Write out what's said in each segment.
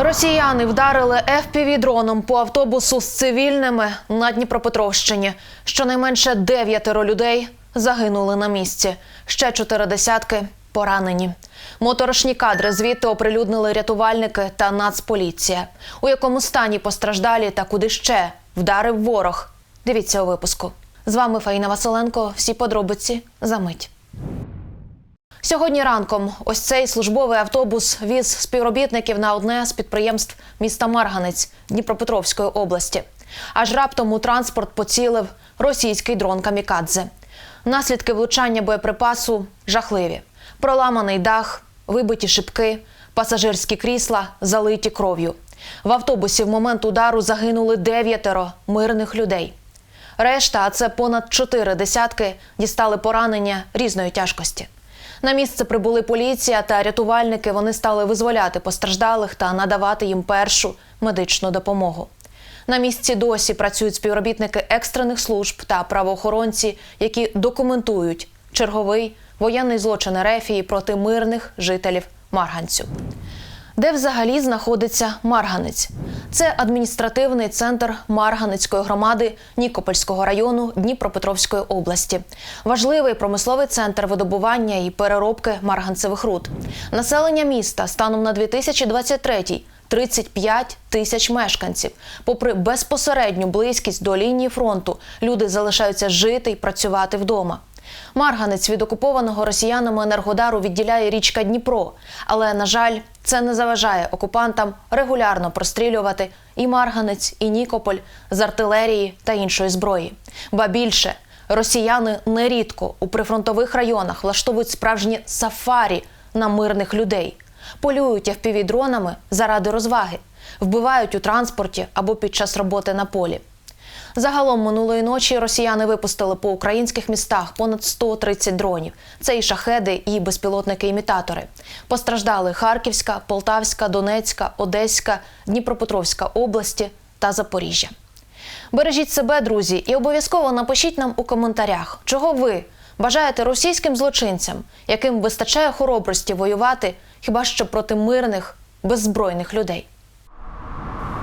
Росіяни вдарили FPV-дроном по автобусу з цивільними на Дніпропетровщині. Щонайменше дев'ятеро людей загинули на місці. Ще чотири десятки поранені. Моторошні кадри звідти оприлюднили рятувальники та нацполіція. У якому стані постраждалі та куди ще вдарив ворог. Дивіться у випуску. З вами Фаїна Василенко. Всі подробиці за мить. Сьогодні ранком ось цей службовий автобус віз співробітників на одне з підприємств міста Марганець Дніпропетровської області. Аж раптом у транспорт поцілив російський дрон Камікадзе. Наслідки влучання боєприпасу жахливі: проламаний дах, вибиті шибки, пасажирські крісла залиті кров'ю. В автобусі в момент удару загинули дев'ятеро мирних людей. Решта, а це понад чотири десятки, дістали поранення різної тяжкості. На місце прибули поліція та рятувальники. Вони стали визволяти постраждалих та надавати їм першу медичну допомогу. На місці досі працюють співробітники екстрених служб та правоохоронці, які документують черговий воєнний злочин Ерефії проти мирних жителів Марганцю. Де взагалі знаходиться Марганець? Це адміністративний центр Марганецької громади Нікопольського району Дніпропетровської області. Важливий промисловий центр видобування і переробки марганцевих руд. Населення міста станом на 2023 35 тисяч мешканців. Попри безпосередню близькість до лінії фронту, люди залишаються жити і працювати вдома. Марганець від окупованого росіянами енергодару відділяє річка Дніпро. Але, на жаль, це не заважає окупантам регулярно прострілювати і Марганець, і Нікополь з артилерії та іншої зброї. Ба більше, росіяни нерідко у прифронтових районах влаштовують справжні сафарі на мирних людей, полюють FPV-дронами заради розваги, вбивають у транспорті або під час роботи на полі. Загалом минулої ночі росіяни випустили по українських містах понад 130 дронів. Це і шахеди, і безпілотники-імітатори. Постраждали Харківська, Полтавська, Донецька, Одеська, Дніпропетровська області та Запоріжжя. Бережіть себе, друзі, і обов'язково напишіть нам у коментарях, чого ви бажаєте російським злочинцям, яким вистачає хоробрості воювати хіба що проти мирних, беззбройних людей.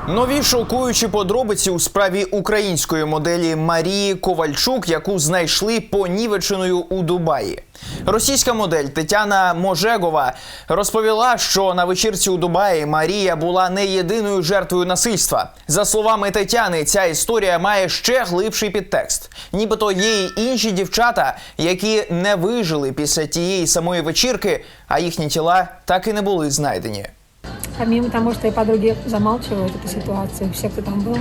Нові шокуючі подробиці у справі української моделі Марії Ковальчук, яку знайшли понівеченою у Дубаї. Російська модель Тетяна Можегова розповіла, що на вечірці у Дубаї Марія була не єдиною жертвою насильства. За словами Тетяни, ця історія має ще глибший підтекст. Нібито є й інші дівчата, які не вижили після тієї самої вечірки, а їхні тіла так і не були знайдені. Помимо того, что и подруги замалчивают эту ситуацию, все, кто там был,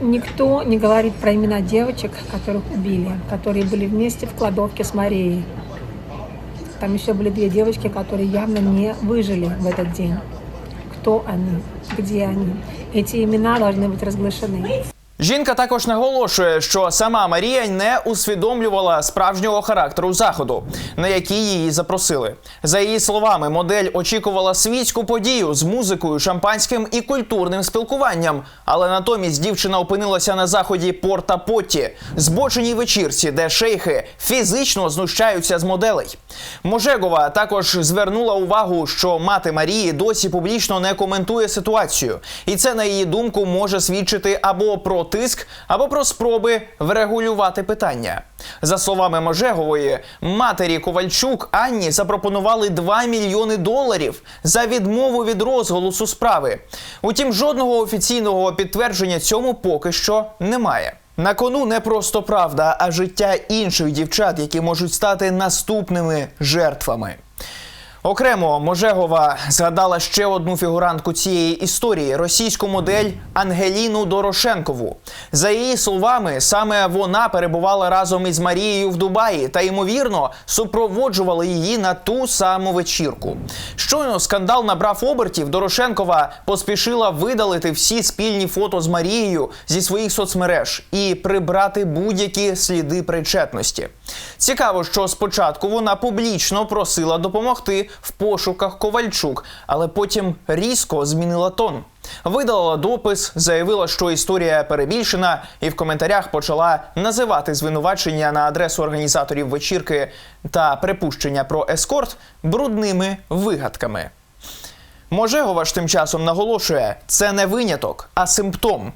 никто не говорит про имена девочек, которых убили, которые были вместе в кладовке с Марией. Там еще были две девочки, которые явно не выжили в этот день. Кто они? Где они? Эти имена должны быть разглашены. Жінка також наголошує, що сама Марія не усвідомлювала справжнього характеру заходу, на який її запросили. За її словами, модель очікувала світську подію з музикою, шампанським і культурним спілкуванням. Але натомість дівчина опинилася на заході Порта Потті, збоченій вечірці, де шейхи фізично знущаються з моделей. Можегова також звернула увагу, що мати Марії досі публічно не коментує ситуацію, і це на її думку може свідчити або про тиск, або про спроби врегулювати питання. За словами Можегової, матері Ковальчук Анні запропонували 2 мільйони доларів за відмову від розголосу справи. Утім, жодного офіційного підтвердження цьому поки що немає. На кону не просто правда, а життя інших дівчат, які можуть стати наступними жертвами. Окремо Можегова згадала ще одну фігурантку цієї історії російську модель Ангеліну Дорошенкову. За її словами, саме вона перебувала разом із Марією в Дубаї та ймовірно супроводжувала її на ту саму вечірку. Щойно скандал набрав обертів. Дорошенкова поспішила видалити всі спільні фото з Марією зі своїх соцмереж і прибрати будь-які сліди причетності. Цікаво, що спочатку вона публічно просила допомогти в пошуках Ковальчук, але потім різко змінила тон. Видалила допис, заявила, що історія перебільшена, і в коментарях почала називати звинувачення на адресу організаторів вечірки та припущення про ескорт брудними вигадками. Можегова ж тим часом наголошує, це не виняток, а симптом.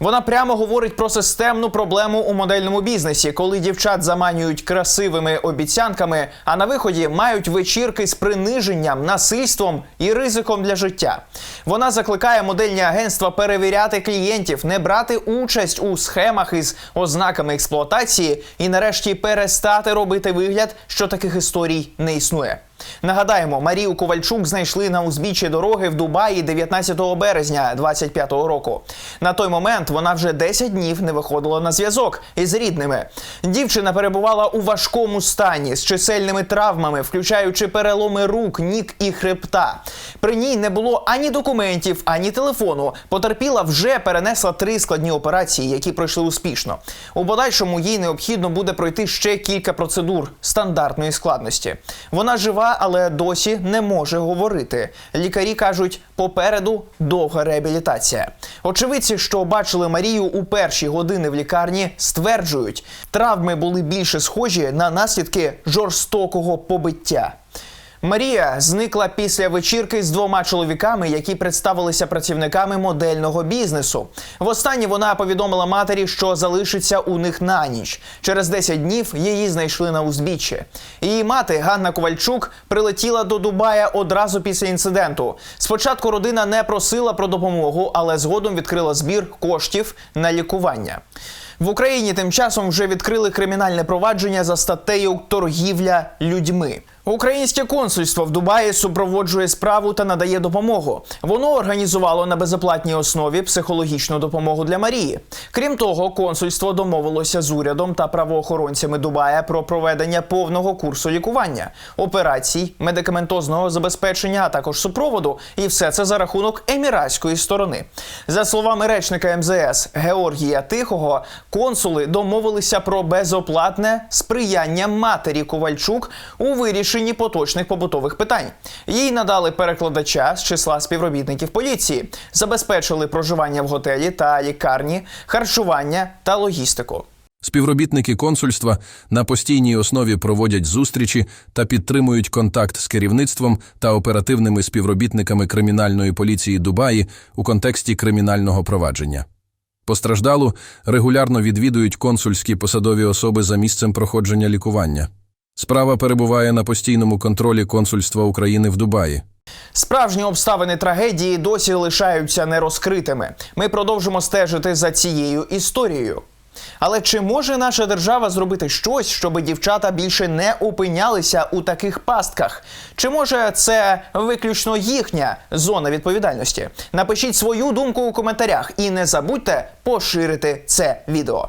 Вона прямо говорить про системну проблему у модельному бізнесі, коли дівчат заманюють красивими обіцянками, а на виході мають вечірки з приниженням, насильством і ризиком для життя. Вона закликає модельні агентства перевіряти клієнтів, не брати участь у схемах із ознаками експлуатації і, нарешті, перестати робити вигляд, що таких історій не існує. Нагадаємо, Марію Ковальчук знайшли на узбіччі дороги в Дубаї 19 березня 25-го року. На той момент вона вже 10 днів не виходила на зв'язок із рідними. Дівчина перебувала у важкому стані з чисельними травмами, включаючи переломи рук, ніг і хребта. При ній не було ані документів, ані телефону. Потерпіла вже перенесла три складні операції, які пройшли успішно. У подальшому їй необхідно буде пройти ще кілька процедур стандартної складності. Вона жива, але досі не може говорити. Лікарі кажуть, попереду довга реабілітація. Очевидці, що бачили Марію у перші години в лікарні, стверджують, травми були більше схожі на наслідки жорстокого побиття. Марія зникла після вечірки з двома чоловіками, які представилися працівниками модельного бізнесу. Востаннє вона повідомила матері, що залишиться у них на ніч. Через 10 днів її знайшли на узбіччі. Її мати Ганна Ковальчук прилетіла до Дубая одразу після інциденту. Спочатку родина не просила про допомогу, але згодом відкрила збір коштів на лікування. В Україні тим часом вже відкрили кримінальне провадження за статтею торгівля людьми. Українське консульство в Дубаї супроводжує справу та надає допомогу. Воно організувало на безоплатній основі психологічну допомогу для Марії. Крім того, консульство домовилося з урядом та правоохоронцями Дубая про проведення повного курсу лікування, операцій, медикаментозного забезпечення, а також супроводу. І все це за рахунок еміратської сторони. За словами речника МЗС Георгія Тихого, консули домовилися про безоплатне сприяння матері Ковальчук у вирішенні поточних побутових питань. Їй надали перекладача з числа співробітників поліції, забезпечили проживання в готелі та лікарні, харчування та логістику. Співробітники консульства на постійній основі проводять зустрічі та підтримують контакт з керівництвом та оперативними співробітниками кримінальної поліції Дубаї у контексті кримінального провадження. Постраждалу регулярно відвідують консульські посадові особи за місцем проходження лікування. Справа перебуває на постійному контролі консульства України в Дубаї. Справжні обставини трагедії досі лишаються нерозкритими. Ми продовжимо стежити за цією історією. Але чи може наша держава зробити щось, щоб дівчата більше не опинялися у таких пастках? Чи може це виключно їхня зона відповідальності? Напишіть свою думку у коментарях і не забудьте поширити це відео.